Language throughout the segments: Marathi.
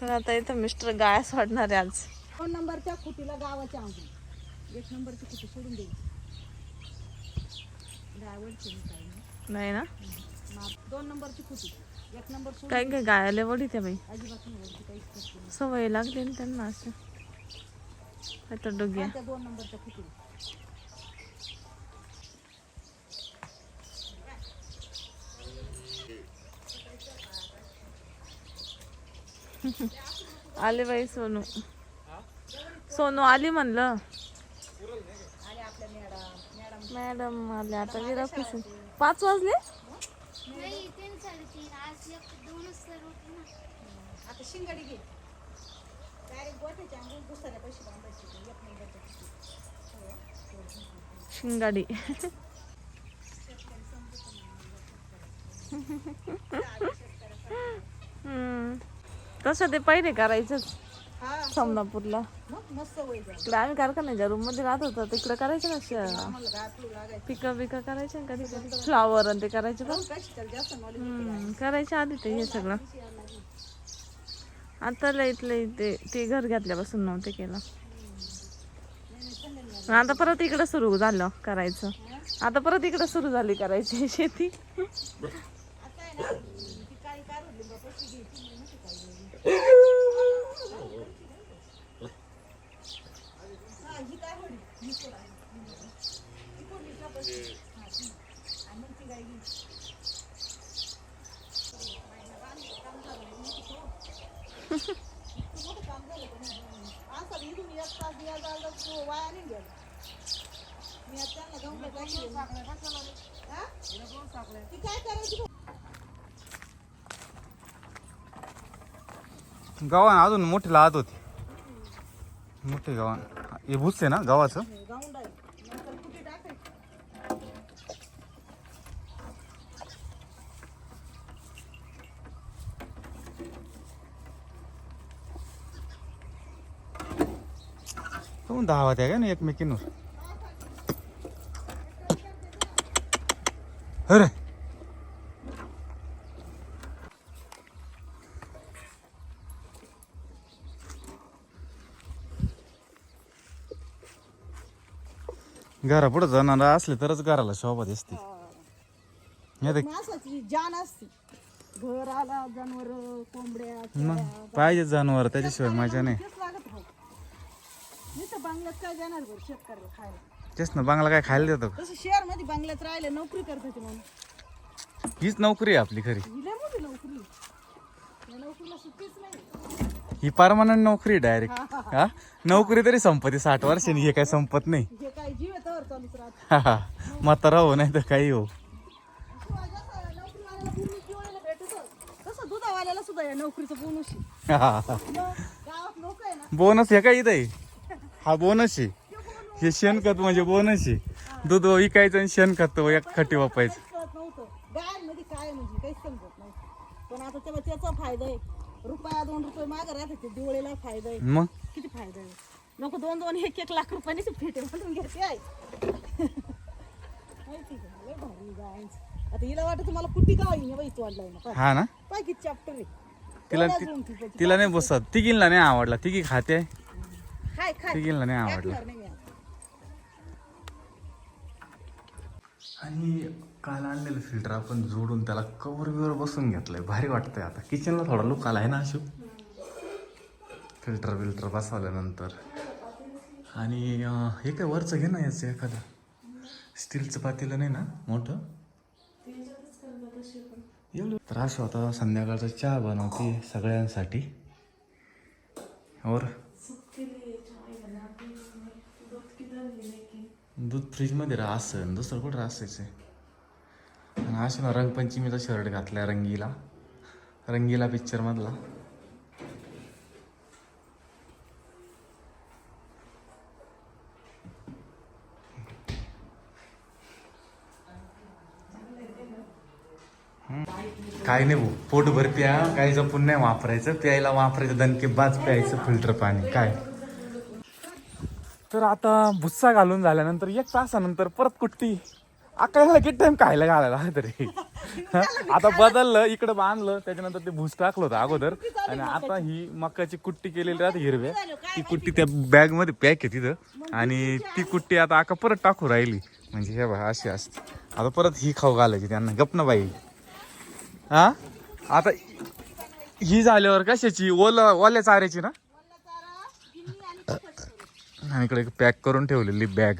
तर आता इथं मिस्टर गाय सोडणार आहे आज. दोन नंबरच्या खुटीला गावाच्या अंगून एक नंबरची खुटी सोडून गायवडची नाही ना? दोन नंबरची खुटी. एक नंबर सोडून काय काय गायाला वडी त्या बाई? अजिबात नाही वरची काहीच करत नाही. सवय लागली ना त्यांना असं. आता डोग्या. त्या दोन नंबरच्या खुटीला. आले बाई सोनू. सोनू आली म्हणलं. मॅडम आले आता विरा पाच वाजले? शिंगाडी शिंगाडी. हम्म. तसं ते पहिले करायचंच हा समनापूरला तिकडे आम्ही कारखान्याच्या रूममध्ये राहत होतो तिकडे करायचं ना श- आम्हाला गाठू लागायचं. पिकं बिकं करायचे ना कधी कधी. फ्लावर आणि ते करायचे पण हम्म, करायचे आधी ते हे सगळं. आता लईत लई ते ते घर घेतल्यापासून नव्हते केलं. आता परत इकडं सुरू झालं करायचं. आता परत इकडं सुरू झाली करायची शेती. गव्हाण अजून मोठी लाद होती. मोठे गव्हाण हे भुस आहे ना गव्हाचं गाऊंड आहे नंतर कुठे टाकायची काहून धावा त्या का ना अरे! घरा पुढे जाणार असले तरच घराला शोभा दिसते. नाही तर असंच ही जान असते. घर आला जनावर कोंबड्या मग पाहिजे जनावर त्याच्याशिवाय मजा नाही. तेच लागत हो मी तर बंगल्यात काय जाणार बरं शेतकऱ्याला खायला? तेच ना बांगला काय खायला देतो? तसं शहरमध्ये बंगल्यात राहिले नोकरी करत होते म्हणून हीच नोकरी आहे आपली खरी. मोठी नोकरी या नोकरीला सुट्टीच नाही. ही परमानंट नोकरी डायरेक्ट हा? नोकरी तरी संपत्ती साठ वर्षांनी हे काय संपत नाही. हे काय जीव येतावर चालूच राहत. हा, हा. म्हातारा हो नाही तर काही हो. शिवाय जसं नोकरीवाल्याला बोनस दिवाळीला भेटतो तसं दुधावाल्याला सुद्धा या नोकरीचं बोनस आहे. हा, हा, हा. मग गावात लोक आहे ना बोनस हे काय इथं आहे? हा बोनस आहे. हे शेणखत म्हणजे बोनस आहे. दूध विकायचं आणि शेणखत एक खटी वापायचं काहीच कळत नव्हतं गायांमध्ये काय म्हणजे काहीच समजत नव्हतं पण आता तेव्हा त्याचा फायदा आहे. रुपया दोन रुपये मागे राहते ते दिवाळीला फायदा आहे. मग? किती फायदा आहे? नको दोन दोन एक एक लाख रुपयाने फेटे म्हणून घेते आहे माहिती का? लय भारी गायांचं आता हिला वाटत मला कुठे गाव येईन बाई तोडलाय ना पाय. हा ना? पाय किती चॅप्टर आहे? तिला ति-. तिला नाही बसत. तिघींना नाही आवडला. तिघी खाते. खाय खाय तिघींना नाही आवडला. नाही मी आता. आणि काल आणलेलं फिल्टर आपण जोडून त्याला कवर बिवर बसून घेतलंय. भारी वाटतंय आता. किचनला थोडा लुक आला आहे ना अशू फिल्टर बिल्टर बसवल्यानंतर. आणि हे काय वरचं घे ना याचं एखादं. स्टीलचं पातेलं नाही ना मोठं? एवढं. तर असं आता संध्याकाळचा चहा बनवते सगळ्यांसाठी. और? दूध फ्रीजमध्ये राहा असं दुसरं कुठं असायचं? आणि असं ना रंगपंचमीचा शर्ट घातलाय रंगीला. रंगीला पिक्चरमधला काय नाही भाऊ पोटभर प्या काही जपून नाही वापरायचं. प्यायला वापरायचं दणके बाज प्यायचं फिल्टर पाणी काय? तर आता भुस्सा घालून झाल्यानंतर एक तासानंतर परत कुठती अकराला किती टाइम खायला घालायला तरी? आता बदललं इकडं बांधलं त्याच्यानंतर ते भूस टाकलं होतं अगोदर. आणि आता ही मकाची कुट्टी केलेली राहते हिरव्या. ती कुट्टी त्या बॅगमध्ये पॅक आहे तिथं. आणि ती कुट्टी आता आका परत टाकू राहिली. म्हणजे हे बघा अशी असते. आता परत ही खाऊ घालायची त्यांना. गप ना बाई. हा? आता ही झाल्यावर कशाची? ओल ओल्या चाऱ्याची ना? आणि इकडे पॅक करून ठेवलेली बॅग.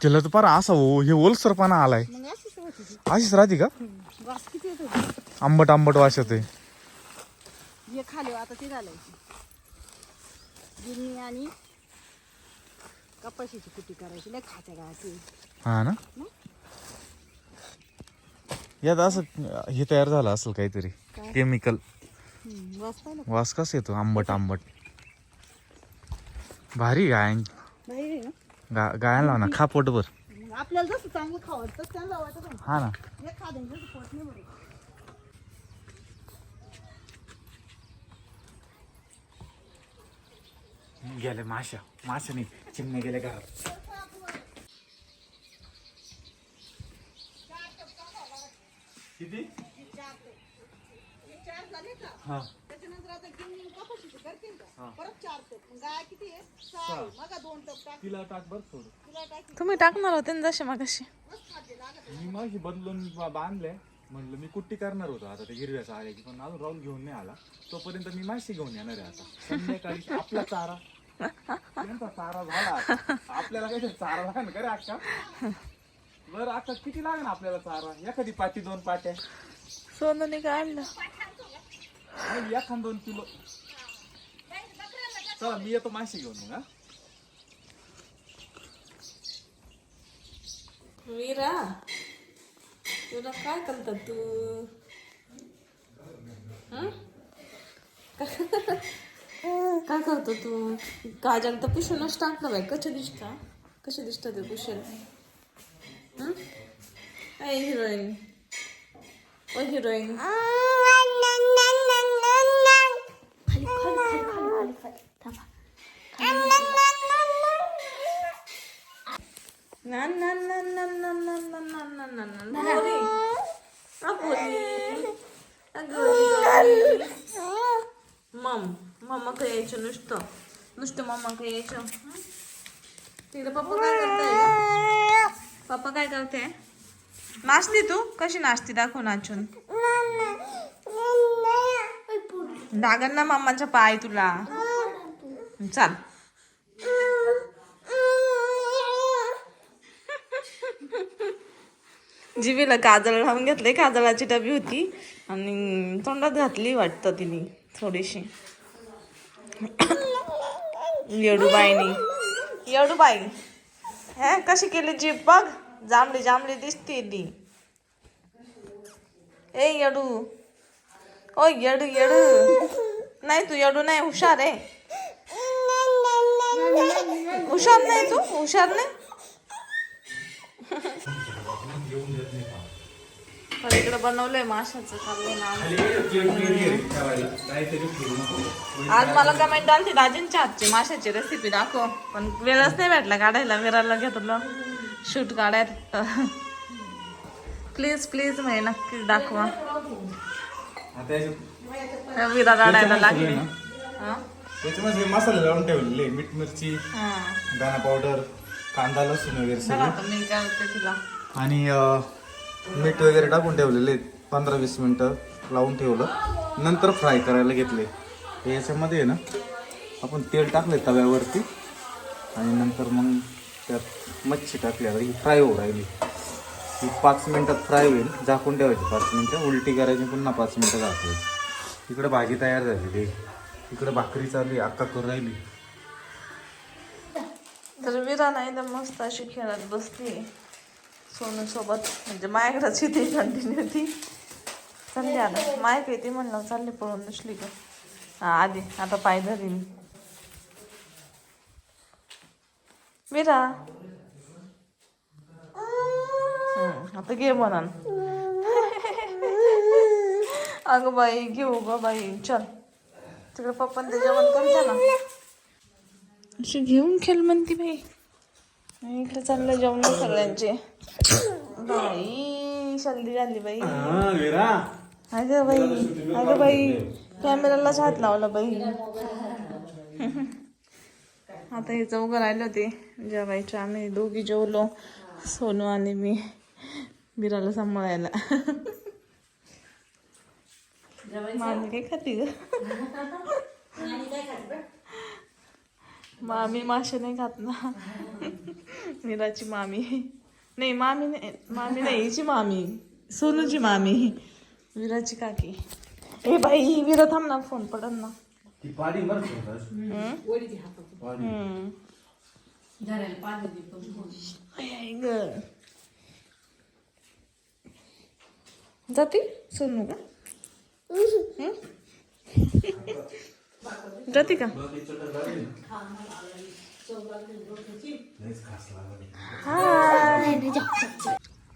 तिला तर पार असा हो हे ओलसरपणा आलाय. मग अशीच होती ती. अशीच राहते का? वास किती येत? होती आंबट आंबट वास येते हे खाली आता ती घालायची गिरणी आणि कपाशीची कुटी करायची लय खात्या गाठी हा ना? यात असं हे तयार झालं असेल काहीतरी केमिकल वास पाहिला वास कसा येतो? आंबट आंबट. भारी गाय बाहेर आहे ना? गा गायला ना खा पोटभर. आपल्याला जसं चांगलं खावं तसं त्यांना वाटत नाही. हा ना. हे पोट नाही. गेले माशा माशा नाही चिमण्या गेले घरात. किती? हा. त्याच्यानंतर आता गिरणी कपाशीची करतील का? परत चार टप मग गाय किती आहे? सहा आहे. मग दोन टप टाक. तिला टाक बर थोडं. तुला टाक. तुम्ही टाकणार होते ना जसे मग मस्त खाद्य लागत मी मग बदलून बा- बांधले. म्हणलं मी कुट्टी करणार होतो आता ते हिरव्या चाऱ्याची पण अजून राहुल घेऊन नाही आला. तोपर्यंत मी माशी घेऊन येणार आहे आता. संध्याकाळी आपला चारा. त्यांचा चारा झाला आता. आपल्याला काहीतरी चारा लागेल का रे अक्का? बरं अक्का किती लागेल आपल्याला चारा? एखादी पाटी दोन पाट्या. सोनूने काय आणलं? नाही, एखाद दोन किलो. चला मी येतो माशी घेऊन मग हा. वीरा तुला काय करतात तू? हं? काय करतो तू? काजल तर पुसूनच टाकलं बाई. कसे दिसता कसे दिसतं ते पुशेल हिरोईन? ओ हिरोईन? मम मम्मा काय यायचं नुसतं. नुसतं मम्मा काय यायचं? तिकडे पप्पा काय करताय? पप्पा काय करते नाचते तू? कशी नाचते? दाखव नाचून. लागल ना मम्माचा पाय तुला. चाल. जिभेला काजळ लावून घेतले काजळाची डबी होती. आणि तोंडात घातली वाटतं तिने थोडीशी. येडूबाईनी. येडूबाई हे कशी केली जीभ बघ. जांभळी जांभळी दिसते ती. ए येडू. ओ येडू येडू. नाही तू येडू नाही हुशार आहे. हुशार नाही तू हुशार नाही. पण इकडे बनवलंय माशाचं चाललंय ना. आज मला कमेंट आली राजेंच्या हातची माशाची रेसिपी दाखव. पण वेळच नाही भेटला काढायला. विराला घेतलं. शूट काढायला. प्लीज प्लीज म्हणे नक्कीच दाखवा. विरा रडायला लागली? त्याच्यामध्ये मसाले लावून ठेवलेले मीठ मिरची. दाणा पावडर कांदा लसूण वगैरे सगळं. आणि मीठ वगैरे टाकून ठेवलेले पंधरा वीस मिनटं लावून ठेवलं. नंतर फ्राय करायला घेतले. याच्यामध्ये ना आपण तेल टाकले तव्यावरती. आणि नंतर मग त्यात मच्छी टाकली. आता ही फ्राय होऊ राहिली. ही पाच मिनटात फ्राय होईल. झाकून ठेवायची पाच मिनटं. उलटी करायची पुन्हा पाच मिनटं झाकायची इकडे भाजी तयार झालेली आहे. इकडे भाकरी चालली अक्का करून राहिली. तर विरा नाही तर मस्त अशी खेळत बसते सोनूसोबत. म्हणजे माझ्याकडेच येते कंटिन्यू ती चालली आता मायक येते म्हणलं चालली पळून दुसली का हा आधी. आता पाय धरी मी हम्म, आता घे म्हणून. अगं बाई घेऊ ग बाई. चल. तिकडे पप्पा ते जेवण करते ना अशी घेऊन खेळ म्हणते बाई. इकडे चाललं जेवण सगळ्यांचे. बाई झाली बाई. अगं बाई अगं बाई कॅमेरालाच हात लावला बाई. आता हे चौघं राहिले होते. जेवायचे आम्ही दोघी जेवलो सोनू आणि मी बिराला सांभाळायला. मामी काय खाती ग? मामी मासे नाही खात ना. मीराची मामी. नाही मामी नाही मामी नाही हिची मामी. सोनूची मामी. विराची काकी. ए बाई विरा थांब ना फोन पडन ना. जाती सोनू का? जाती का?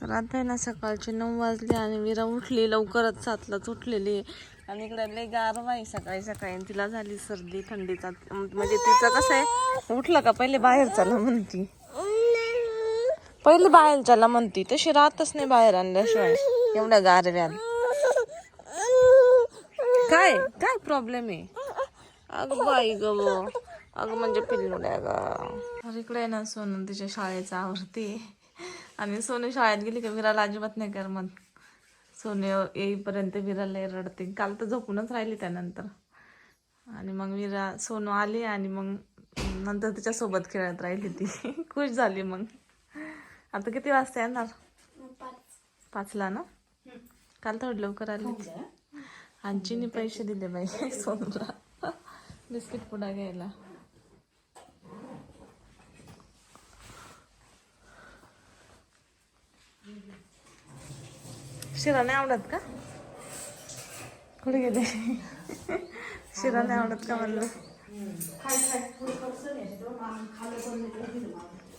तर आता आहे ना सकाळचे नऊ वाजले आणि विरा उठली लवकरच सातलाच उठलेली. आणि इकडे लय गारवा आहे सकाळी सकाळी. तिला झाली सर्दी थंडीचा. म्हणजे तिचं कसं आहे उठलं का? पहिले बाहेर चला म्हणती. पहिले बाहेर चला म्हणती. तशी राहतच नाही बाहेर आणल्याशिवाय. एवढ्या गारव्यात. काय? काय प्रॉब्लेम आहे? अगं बाई ग अगं म्हणजे पिल्लुड्या ग. तर इकडे आहे ना सोनू तिच्या शाळेचा आवडते आणि सोनू शाळेत गेली का विराला अजिबात नाही करमत. सोनू येईपर्यंत विराला रडते. काल तर झोपूनच राहिली त्यानंतर. आणि मग विरा सोनू आली आणि मग नंतर तिच्यासोबत खेळत राहिली ती. खुश झाली मग. आता किती वाजता येणार? पाचला ना? काल थोडी लवकर आली. आजीने पैसे दिले बाई सोनूला. बिस्किट पुडा घ्यायला. शिरा नाही आवडत का? कुठे गेले? शिरा नाही आवडत का म्हणलं?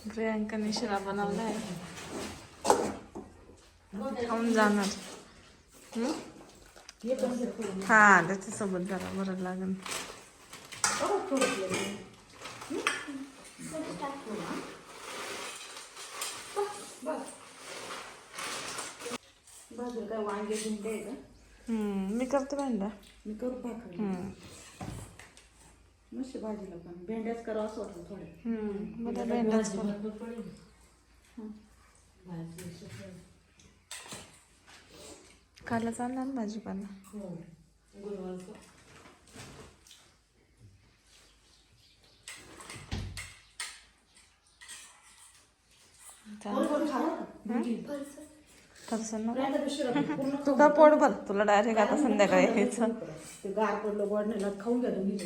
प्रियांकाने शिरा बनवलाय. खाऊन जाणार. हा त्याच्यासोबत जरा बरं लागेल. बाजूला काय वांगे बिंगे आहे का मी करते भांडा मी करू भाकर मस्त भाजीला पण भेंड्याच करावं असं वाटलं थोडे मला भेंडाच कालच आणणार भाजीपाला? हो ना तू का पोट भर तुला डायरेक्ट आता संध्याकाळी यायचं. ते गार पडलं गोड नाही खाऊन घ्या तुम्ही.